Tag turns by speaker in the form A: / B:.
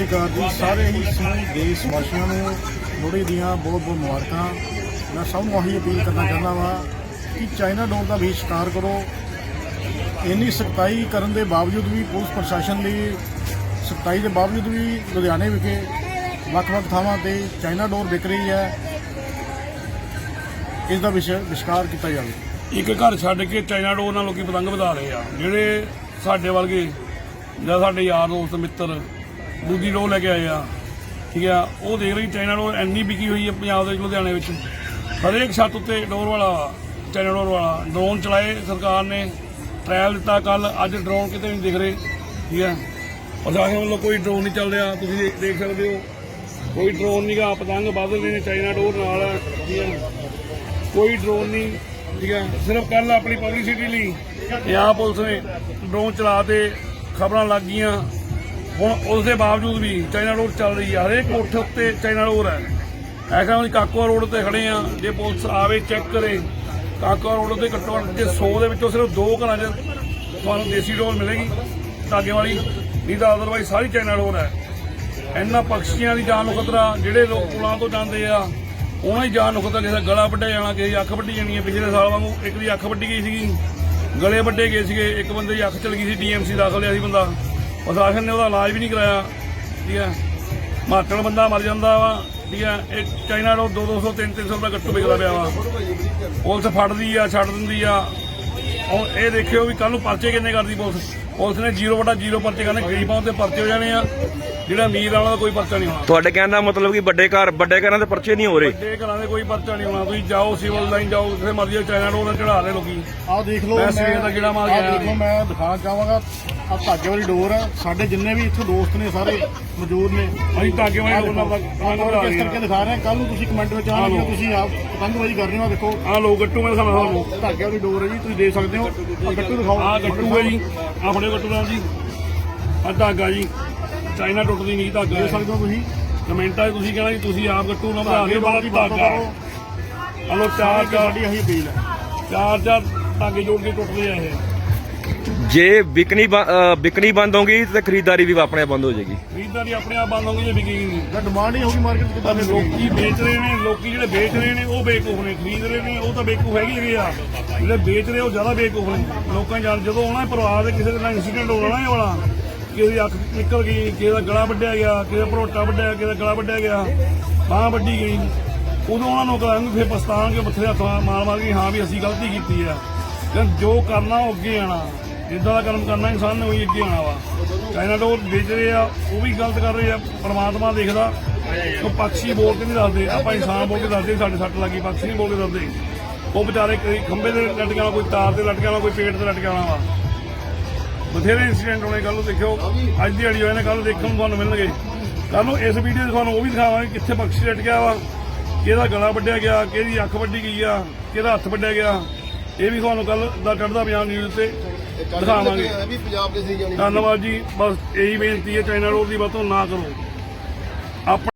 A: ਸ਼੍ਰੀ ਅਕਾਲ ਜੀ। ਸਾਰੇ ਹੀ ਸਮੂਹ, ਦੇਸ਼ ਵਾਸੀਆਂ ਨੂੰ ਲੋਹੜੀ ਦੀਆਂ ਬਹੁਤ ਬਹੁਤ ਮੁਬਾਰਕਾਂ। ਮੈਂ ਸਭ ਨੂੰ ਆਹੀ ਅਪੀਲ ਕਰਨਾ ਚਾਹੁੰਦਾ ਵਾਂ ਕਿ ਚਾਈਨਾ ਡੋਰ ਦਾ ਬਹਿਸ਼ਕਾਰ ਕਰੋ। ਇੰਨੀ ਸਖਤਾਈ ਕਰਨ ਦੇ ਬਾਵਜੂਦ ਵੀ ਪੁਲਿਸ ਪ੍ਰਸ਼ਾਸਨ ਦੀ ਸਖਤਾਈ ਦੇ ਬਾਵਜੂਦ ਵੀ ਲੁਧਿਆਣੇ ਵਿਖੇ ਵੱਖ-ਵੱਖ ਥਾਵਾਂ ਤੇ ਚਾਈਨਾ ਡੋਰ ਵਿਕ ਰਹੀ ਹੈ। ਇਸ ਦਾ ਵਿਸ਼ੇ, ਵਿਸ਼ਕਾਰ ਕੀਤਾ ਜਾਵੇ।
B: ਇੱਕ ਘਰ ਛੱਡ ਕੇ ਚਾਈਨਾ ਡੋਰ ਨਾਲ ਲੋਕੀ ਪਤੰਗ ਵਧਾ ਰਹੇ ਆ। ਜਿਹੜੇ ਸਾਡੇ ਵਰਗੇ ਜਾਂ ਸਾਡੇ ਯਾਰ, ਦੋਸਤ, ਮਿੱਤਰ ਦੂਜੀ ਡੋਰ ਲੈ ਕੇ ਆਏ ਆ। ਠੀਕ ਆ? ਉਹ ਦੇਖ ਰਹੀ ਚਾਈਨਾ ਡੋਰ ਇੰਨੀ ਵਿਕੀ ਹੋਈ ਹੈ ਪੰਜਾਬ ਦੇ ਲੁਧਿਆਣੇ ਵਿੱਚ। ਹਰੇਕ ਛੱਤ ਉੱਤੇ ਡੋਰ ਵਾਲਾ ਵਾ, ਚਾਈਨਾ ਡੋਰ ਵਾਲਾ। ਡਰੋਨ ਚਲਾਏ ਸਰਕਾਰ ਨੇ ਟ੍ਰਾਇਲ ਦਿੱਤਾ ਕੱਲ ਅੱਜ ਡਰੋਨ ਕਿਤੇ ਨਹੀਂ ਦਿਖ ਰਹੇ। ਠੀਕ ਆ? ਪ੍ਰਸ਼ਾਸਨ ਵੱਲੋਂ ਕੋਈ ਡਰੋਨ ਨਹੀਂ ਚੱਲ ਰਿਹਾ ਤੁਸੀਂ ਦੇਖ- ਦੇਖ ਸਕਦੇ ਹੋ। ਕੋਈ ਡਰੋਨ ਨਹੀਂਗਾ ਪਤੰਗ ਵੱਧ ਰਹੇ ਨੇ ਚਾਈਨਾ ਡੋਰ ਨਾਲ ਠੀਕ ਆ? ਕੋਈ ਡਰੋਨ ਨਹੀਂ ਠੀਕ ਹੈ ਸਿਰਫ ਕੱਲ ਆਪਣੀ ਪਬਲਿਸਿਟੀ ਲਈ ਪੰਜਾਬ ਪੁਲਿਸ ਨੇ ਡਰੋਨ ਚਲਾ ਤੇ ਖਬਰਾਂ ਲੱਗ ਗਈਆਂ। ਹੁਣ ਉਸ ਦੇ ਬਾਵਜੂਦ ਵੀ ਚਾਈਨਾ ਰੋਡ ਚੱਲ ਰਹੀ ਹੈ ਹਰੇਕ ਕੋਠੇ ਉੱਤੇ ਚਾਈਨਾ ਰੋਡ ਹੈ। ਐਸਾ ਅਸੀਂ ਕਾਕੋਆ ਰੋਡ ਤੇ ਖੜੇ ਆ, ਜੇ ਪੁਲਿਸ ਆਵੇ ਚੈੱਕ ਕਰੇ। ਕਾਕੋਆ ਰੋਡ ਤੇ ਘੱਟੋ ਘੱਟ ਜੇ 100 ਦੇ ਵਿੱਚੋਂ ਸਿਰਫ ਦੋ ਘਰਾਂ 'ਚ ਤੁਹਾਨੂੰ ਦੇਸੀ ਡੋਰ ਮਿਲੇਗੀ, ਧਾਗੇ ਵਾਲੀ, ਨਹੀਂ ਤਾਂ ਅਦਰਵਾਈਜ਼ ਸਾਰੀ ਚਾਈਨਾ ਰੋਡ ਹੈ। ਇਹਨਾਂ ਪੰਛੀਆਂ ਦੀ ਜਾਨ ਨੂੰ ਖਤਰਾ, ਜਿਹੜੇ ਲੋਕ ਪੁਲਾਂ ਤੋਂ ਜਾਂਦੇ ਆ, ਉਹਨਾਂ ਦੀ ਜਾਨ ਨੂੰ ਖਤਰਾ, ਕਿਸੇ ਦਾ ਗਲਾ ਵੱਢਿਆ ਜਾਣਾ, ਕਿਸੇ ਦੀ ਅੱਖ ਵੱਢੀ ਜਾਣੀ ਹੈ ਪਿਛਲੇ ਸਾਲ ਵਾਂਗੂ ਇੱਕ ਦੀ ਅੱਖ ਵੱਢੀ ਗਈ ਸੀਗੀ, ਗਲੇ ਵੱਢੇ ਗਏ ਸੀਗੇ, ਇੱਕ ਬੰਦੇ ਦੀ ਅੱਖ ਚਲ ਗਈ ਸੀ ਡੀਐਮਸੀ ਦਾਖਲ ਲਿਆ ਸੀ ਬੰਦਾ। ਪ੍ਰਸ਼ਾਸਨ ਨੇ ਉਹਦਾ ਇਲਾਜ ਵੀ ਨਹੀਂ ਕਰਾਇਆ ਠੀਕ ਹੈ। ਮਾਤੜ ਬੰਦਾ ਮਰ ਜਾਂਦਾ ਵਾ ਠੀਕ ਹੈ। ਇਹ ਚਾਈਨਾ ਰੋ 2 200 3 300 ਰੁਪਏ ਗੱਟੂ ਵਿਕਦਾ ਪਿਆ ਵਾ। ਪੁਲਿਸ ਫੜਦੀ ਆ ਛੱਡ ਦਿੰਦੀ ਆ। ਹੁਣ ਇਹ ਦੇਖਿਓ ਵੀ ਕੱਲ ਨੂੰ ਪਰਚੇ ਕਿੰਨੇ ਕਰਦੀ ਪੁਲਿਸ। ਪੁਲਿਸ ਨੇ 0/0 ਪਰਚੇ ਕਰਨੇ ਗਰੀਬਾਂ ਉੱਤੇ ਪਰਚੇ ਹੋ ਜਾਣੇ ਆ। ਜਿਹੜਾ ਅਮੀਰ ਵਾਲਾ ਦਾ ਕੋਈ ਪਰਚਾ ਨਹੀਂ ਹੋਣਾ।
C: ਤੁਹਾਡੇ ਕਹਿਣ ਦਾ ਮਤਲਬ ਕਿ ਵੱਡੇ ਘਰ ਵੱਡੇ ਘਰਾਂ ਦੇ ਪਰਚੇ ਨਹੀਂ ਹੋ ਰਹੇ?
B: ਵੱਡੇ ਘਰਾਂ ਦੇ ਕੋਈ ਪਰਚਾ ਨਹੀਂ ਹੋਣਾ। ਤੁਸੀਂ ਜਾਓ ਸਿਵਲ ਲਾਈਨ ਜਾਓ ਜਿੱਥੇ ਮਰਜ਼ੀ ਚਾਈਨਾ ਰੋਡ ਚੜਾ ਦੇ ਲੋਕੀ।
A: ਆਹ ਦੇਖ ਲਓ
B: ਮੈਂ ਸਵੇਰ ਦਾ ਗੇੜਾ ਮਾਰ ਕੇ
A: ਆਹ
B: ਆਇਆ
A: ਦੇਖੋ ਮੈਂ ਦਿਖਾਉਣਾ ਚਾਹਾਂਗਾ। ਆਹ ਧਾਗੇ ਵਾਲੀ ਡੋਰ ਹੈ ਸਾਡੇ ਜਿੰਨੇ ਵੀ ਇੱਥੇ ਦੋਸਤ ਨੇ ਸਾਰੇ ਮੌਜੂਦ ਨੇ
B: ਅਸੀਂ ਧਾਗੇ ਵਾਲੀ ਡੋਰ ਨਾਲ
A: ਪਤੰਗ
B: ਬਣਾ
A: ਇਸ ਕਰਕੇ ਦਿਖਾ ਰਹੇ ਹਾਂ? ਕੱਲ ਨੂੰ ਤੁਸੀਂ ਕਮੈਂਟ ਵਿੱਚ ਆਣਾ ਕਿ ਤੁਸੀਂ ਆਪ ਪਤੰਗਬਾਜ਼ੀ ਕਰ ਰਹੇ ਹੋ ਆਹ ਦੇਖੋ।
B: ਆ ਲੋ ਗੱਟੂ ਮੇਰੇ ਸਾਹਮਣੇ ਤੁਹਾਨੂੰ
A: ਧਾਗੇ ਵਾਲੀ ਡੋਰ ਹੈ ਜੀ ਤੁਸੀਂ ਦੇਖ ਸਕਦੇ ਹੋ। ਆਹ ਗੱਟੂ ਦਿਖਾਓ।
B: ਆ ਗੱਟੂ ਹੈ ਜੀ। ਆ ਫੜੇ ਗੱਟੂ ਦਾ ਜੀ। ਆ ਧਾਗਾ ਜੀ। ਚਾਈਨਾ ਟੁੱਟਦੀ ਨਹੀਂ ਧਾਗਾ।
A: ਦੇਖ ਸਕਦੇ ਹੋ ਤੁਸੀਂ।
B: ਕਮੈਂਟਾਂ 'ਚ ਤੁਸੀਂ ਕਹਿਣਾ ਜੀ ਤੁਸੀਂ ਆਪ ਗੱਟੂ ਨਾ ਬਣਾ ਕੇ ਬਾਹਰ
A: ਦੀ
B: ਧਾਗਾ। ਹਲੋ ਚਾਰ ਚਾਰ।
A: ਸਾਡੀ ਇਹੀ ਅਪੀਲ ਹੈ।
B: ਚਾਰ ਚਾਰ ਧਾਗੇ ਜੋੜ ਕੇ ਟੁੱਟਦੇ ਆ ਇਹ।
C: ਜੇ ਵਿਕਣੀ ਵਿਕਣੀ ਬੰਦ ਹੋਗੀ ਤੇ ਖਰੀਦਦਾਰੀ ਵੀ ਆਪਣੇ ਆਪ ਬੰਦ ਹੋ ਜਾਏਗੀ।
B: ਖਰੀਦਦਾਰੀ ਆਪਣੇ ਆਪ ਬੰਦ ਹੋਊਗੀ ਜੇ ਵਿਕੇਗੀ ਨਹੀਂ।
A: ਜੇ ਡਿਮਾਂਡ ਹੀ ਹੋਗੀ ਮਾਰਕੀਟ ਕਿੱਦਾਂ
B: ਤਾਂ ਲੋਕੀ? ਵੇਚ ਰਹੇ ਨੇ ਲੋਕੀ ਜਿਹੜੇ ਵੇਚ ਰਹੇ ਨੇ ਉਹ ਬੇਵਕੂਫ ਨੇ ਖਰੀਦ ਰਹੇ ਨੇ ਉਹ ਤਾਂ ਬੇਵਕੂਫ ਹੈਗੇ ਹੈਗੇ ਆ। ਜਿਹੜੇ ਵੇਚ ਰਹੇ ਉਹ ਜ਼ਿਆਦਾ ਬੇਵਕੂਫ ਨੇ। ਲੋਕਾਂ ਦੀ ਜਾਨ ਜਦੋਂ ਉਹਨਾਂ ਦੇ ਪਰਿਵਾਰ ਦੇ ਕਿਸੇ ਦੇ ਨਾਲ ਇਨਸੀਡੈਂਟ ਹੋ ਜਾਣਾ ਇਹ ਵਾਲਾ ਕਿਸੇ ਦੀ ਅੱਖ ਨਿਕਲ ਗਈ ਕਿਸੇ ਦਾ ਗਲਾ ਵੱਢਿਆ ਗਿਆ ਕਿਸੇ ਦਾ ਭਰੋਟਾ ਵੱਢਿਆ ਕਿਸੇ ਦਾ ਗਲਾ ਵੱਢਿਆ ਗਿਆ ਬਾਹ ਵੱਢੀ ਗਈ ਉਦੋਂ ਉਹਨਾਂ ਨੂੰ ਕਹਾਂਗੇ ਫਿਰ ਪਛਤਾਣਗੇ ਮੱਥੇ ਹੱਥ ਮਾਰ ਮਾਰ ਕੇ ਹਾਂ ਵੀ ਅਸੀਂ ਗਲਤੀ ਕੀਤੀ ਆ। ਤੇ ਜੋ ਕਰਨਾ ਉਹ ਅੱਗੇ ਆਣਾ ਜਿੱਦਾਂ ਦਾ ਕੰਮ ਕਰਨਾ ਇਨਸਾਨ ਨੇ ਉਹੀ ਅੱਗੇ ਆਉਣਾ ਵਾ। ਚਾਈਨਾ ਡੋਰ ਵੇਚ ਰਹੇ ਆ, ਉਹ ਵੀ ਗਲਤ ਕਰ ਰਹੇ ਆ, ਪਰਮਾਤਮਾ ਦੇਖਦਾ, ਉਹ ਪੰਛੀ ਬੋਲ ਕੇ ਨਹੀਂ ਦੱਸਦੇ, ਆਪਾਂ ਇਨਸਾਨ ਬੋਲ ਕੇ ਦੱਸਦੇ, ਸਾਡੇ ਸੱਟ ਲੱਗੀ ਪੰਛੀ ਨਹੀਂ ਬੋਲ ਕੇ ਦੱਸਦੇ। ਉਹ ਵਿਚਾਰੇ ਕਈ ਖੰਭੇ ਤੇ ਲਟਕਿਆ ਹੋਣਾ ਕੋਈ ਤਾਰ ਤੇ ਲਟਕਿਆ ਹੋਣਾ ਕੋਈ ਪੇੜ ਤੇ ਲਟਕਿਆ ਹੋਣਾ ਵਾ। ਬਥੇਰੇ ਇਨਸੀਡੈਂਟ ਹੋਣੇ ਕੱਲ ਨੂੰ ਦੇਖਿਓ, ਅੱਜ ਦੀ ਅੜੀ ਹੋਏ ਨੇ ਕੱਲ ਦੇਖਣ ਨੂੰ ਤੁਹਾਨੂੰ ਮਿਲਣਗੇ। ਕੱਲ ਨੂੰ ਇਸ ਵੀਡੀਓ 'ਚ ਤੁਹਾਨੂੰ ਉਹ ਵੀ ਦਿਖਾਵਾਂਗੇ, ਕਿੱਥੇ ਪੰਛੀ ਲਟਕਿਆ ਵਾ, ਕਿਹਦਾ ਗਲਾ ਵੱਢਿਆ ਗਿਆ, ਕਿਹਦੀ ਅੱਖ ਵੱਢੀ ਗਈ ਆ, ਕਿਹਦਾ ਹੱਥ ਵੱਢਿਆ ਗਿਆ। ਇਹ ਵੀ ਤੁਹਾਨੂੰ ਕੱਲ ਦਾ ਕੱਢਦਾ ਪੰਜਾਬ ਨਿਊਜ਼ ਤੇ। ਦਿਖਾਵਾਂਗੇ।
D: ਵੀ ਪੰਜਾਬ ਦੇ ਸੀ
B: ਧੰਨਵਾਦ ਜੀ ਬਸ ਇਹੀ ਬੇਨਤੀ ਹੈ ਚਾਈਨਾ ਰੋਡ ਦੀ ਵਰਤੋਂ ਨਾ ਕਰੋ। ਆਪਣਾ